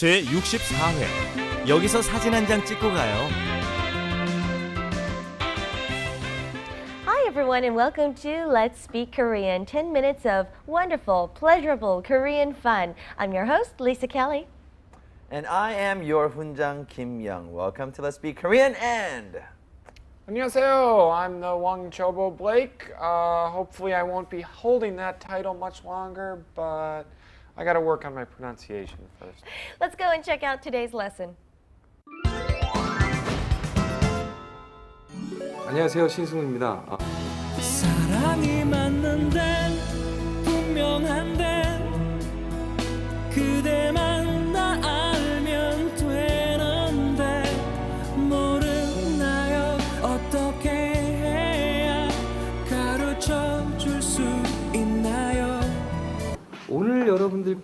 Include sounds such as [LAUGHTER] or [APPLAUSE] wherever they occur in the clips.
제 64회 여기서 사진 한 장 찍고 가요. Hi, everyone, and welcome to Let's Speak Korean 10 minutes of wonderful, pleasurable Korean fun. I'm your host, Lisa Kelly. And I am your Hunjang Kim Young. Welcome to Let's Speak Korean and 안녕하세요. I'm the Wang Chobo Blake. Uh, hopefully, I won't be holding that title much longer, but I got to work on my pronunciation first. Let's go and check out today's lesson. 안녕하세요 신승훈입니다. 아,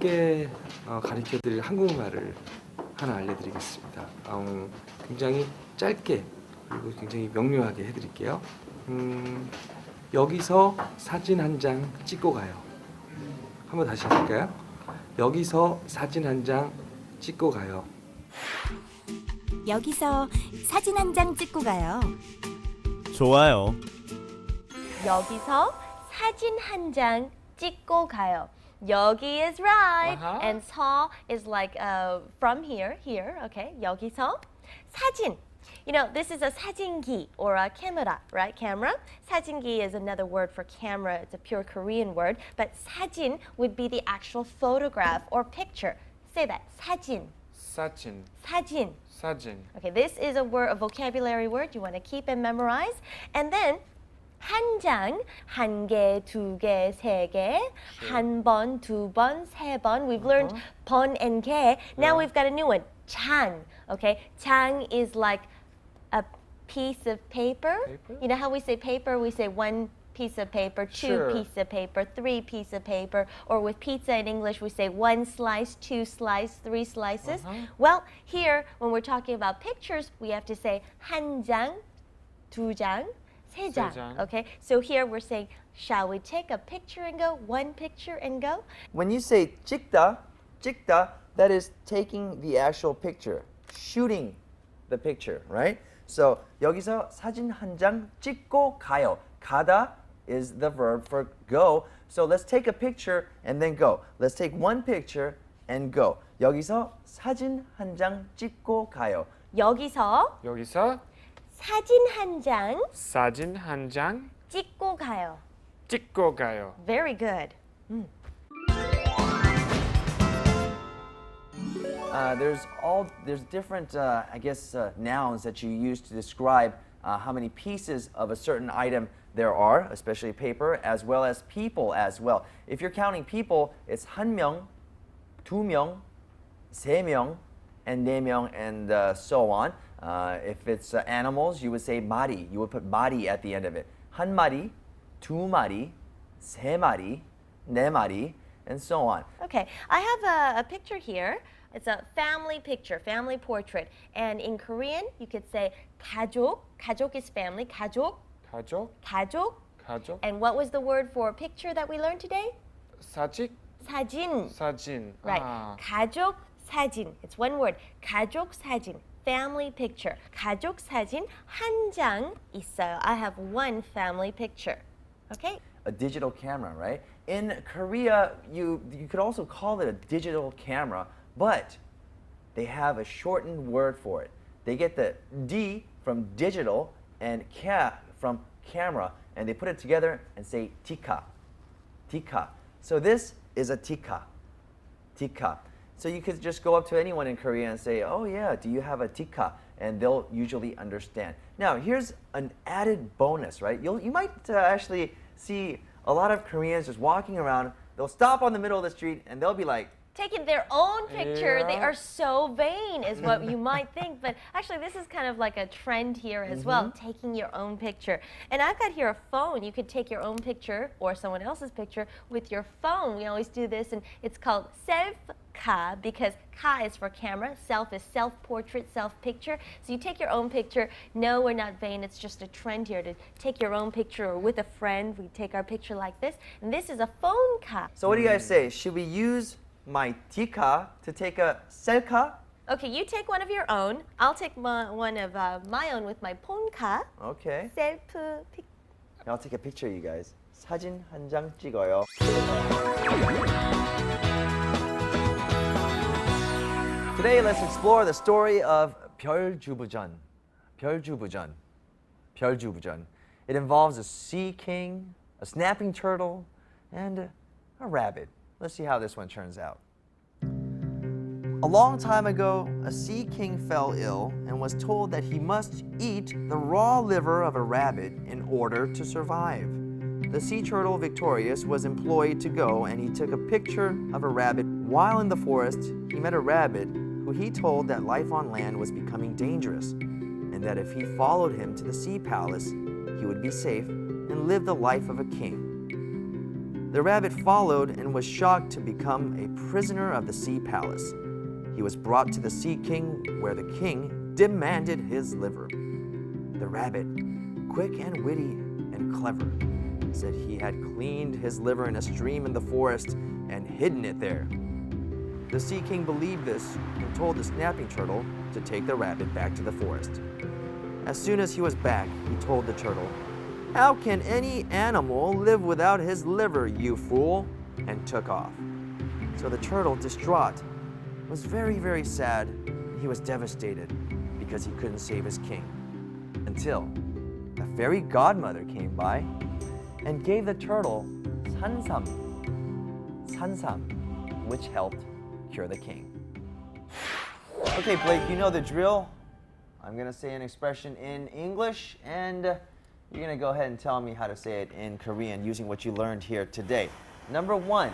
여러분들께 어, 가르쳐드릴 한국말을 하나 알려드리겠습니다. 어, 굉장히 짧게 그리고 굉장히 명료하게 해드릴게요. 음, 여기서 사진 한 장 찍고 가요. 한번 다시 해볼까요? 여기서 사진 한 장 찍고 가요. 여기서 사진 한 장 찍고 가요. 좋아요. 여기서 사진 한 장 찍고 가요. 여기 is right, Uh-huh. and 서 is like uh, from here, here, okay? 여기서 사진. You know, this is a 사진기 or a camera, right? Camera. 사진기 is another word for camera. It's a pure Korean word, but 사진 would be the actual photograph or picture. Say that. 사진. 사진, 사진. 사진. Okay, this is a word, a vocabulary word you want to keep and memorize. And then 한 장, 한 개, 두 개, 세 개, 한 번, 두 번, 세 번. We've learned 번 and 개. Now Yeah. we've got a new one, 장. Okay, 장 is like a piece of paper. Paper? You know how we say paper? We say one piece of paper, two Sure. piece of paper, three piece of paper, or with pizza in English we say one slice, two slice, three slices. Uh-huh. Well, here when we're talking about pictures, we have to say 한 장, 두 장, 세 장. 장. Okay? So here we're saying shall we take a picture and go? One picture and go? when you say 찍다, 찍다, that is taking the actual picture, shooting the picture, right? So 여기서 사진 한 장 찍고 가요. 가다 is the verb for go. So let's take a picture and then go. Let's take one picture and go. 여기서 사진 한 장 찍고 가요. 여기서 여기서 사진 한 장 사진 한 장 찍고 가요. 찍고 가요. Very good. Uh, there's all there's different uh, I guess uh, nouns that you use to describe uh, how many pieces of a certain item there are, especially paper, as well as people as well. If you're counting people, it's 한 명, 두 명, 세 명, and 네 명, and uh, so on. Uh, if it's uh, animals, you would say 마리. You would put 마리 at the end of it. 한 마리, 두 마리, 세 마리, 네 마리, and so on. Okay, I have a, a picture here. It's a family picture, family portrait. And in Korean, you could say 가족. 가족 is family. 가족, 가족, 가족. 가족. And what was the word for picture that we learned today? 사직, 사진. 사진. Right. 아, 가족 사진. It's one word. 가족 사진. Family picture. 가족 사진 한 장 있어요. I have one family picture. Okay? a digital camera, right? In Korea, you you could also call it a digital camera, but they have a shortened word for it. They get the D from digital and ka from camera, and they put it together and say tika, tika. So this is a tika, tika. So you could just go up to anyone in Korea and say, "Oh yeah, do you have a tika?" And they'll usually understand. Now here's an added bonus, right? You'll you might uh, actually see a lot of Koreans just walking around. They'll stop on the middle of the street and they'll be like, taking their own picture. They are so vain, is what you might [LAUGHS] think. But actually, this is kind of like a trend here as well, taking your own picture. And I've got here a phone. You could take your own picture or someone else's picture with your phone. We always do this, and it's called self-ka because ka is for camera, self is self-portrait, self-picture. So you take your own picture. No, we're not vain. It's just a trend here to take your own picture or with a friend. We take our picture like this, and this is a phone ka. So what do you guys say? Should we use my tika to take a selka. Okay, you take one of your own. I'll take my, one of uh, my own with my 폰카. Okay. 셀프 픽. I'll take a picture, you guys. 사진 한 장 찍어요. Today, let's explore the story of 별주부전. 별주부전. 별주부전. It involves a sea king, a snapping turtle, and a, a rabbit. Let's see how this one turns out. A long time ago, a sea king fell ill and was told that he must eat the raw liver of a rabbit in order to survive. The sea turtle Victorious was employed to go and he took a picture of a rabbit. While in the forest, he met a rabbit who he told that life on land was becoming dangerous and that if he followed him to the sea palace, he would be safe and live the life of a king. The rabbit followed and was shocked to become a prisoner of the sea palace. He was brought to the Sea King, where the king demanded his liver. The rabbit, quick and witty and clever, said he had cleaned his liver in a stream in the forest and hidden it there. The Sea King believed this and told the snapping turtle to take the rabbit back to the forest. As soon as he was back, he told the turtle, How can any animal live without his liver, you fool? and took off. So the turtle, distraught, was very, very sad. He was devastated because he couldn't save his king. Until a fairy godmother came by and gave the turtle sansam, sansam, which helped cure the king. Okay, Blake, you know the drill. I'm going to say an expression in English, and uh, you're going to go ahead and tell me how to say it in Korean using what you learned here today. Number one,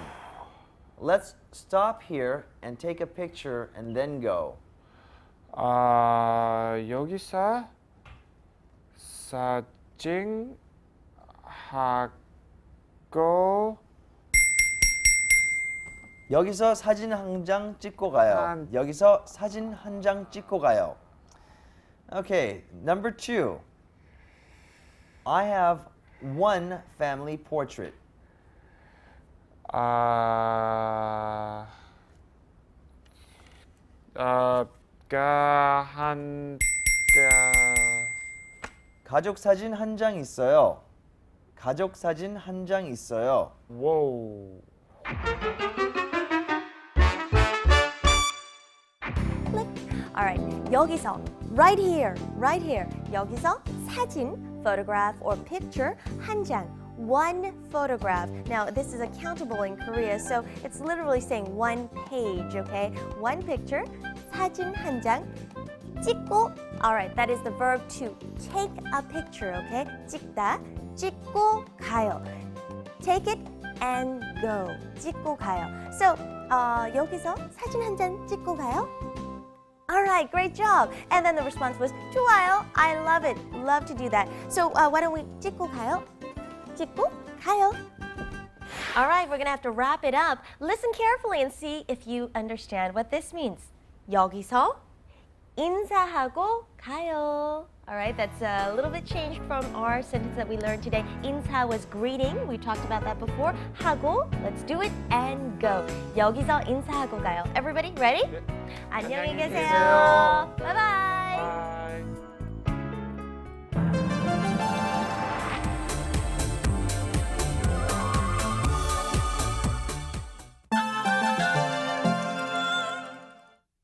let's stop here and take a picture and then go. 아, 여기서 사진 하고 여기서 사진 한 장 찍고 가요. 한- 여기서 사진 한 장 찍고 가요. Okay, number two. I have one family portrait. 아, 어, 가한 가 가족 사진 한 장 있어요. 가족 사진 한 장 있어요. 와우. All right, 여기서 right here, right here. 여기서 사진, photograph or picture 한 장. One photograph. Now, this is accountable in Korea, so it's literally saying one page, okay? One picture, 사진 한 장. 찍고, all right, that is the verb to take a picture, okay? 찍다, 찍고 가요. Take it and go. 찍고 가요. So, 어, 여기서 사진 한 장 찍고 가요. All right, great job. And then the response was 좋아요. I love it. Love to do that. So uh, why don't we 찍고 가요? 찍고 가요. All right, we're gonna have to wrap it up. Listen carefully and see if you understand what this means. 여기서 인사하고 가요. All right, that's a little bit changed from our sentence that we learned today. 인사 was greeting. We talked about that before. 하고, let's do it and go. 여기서 인사하고 가요. Everybody ready? 안녕히 계세요. Bye bye.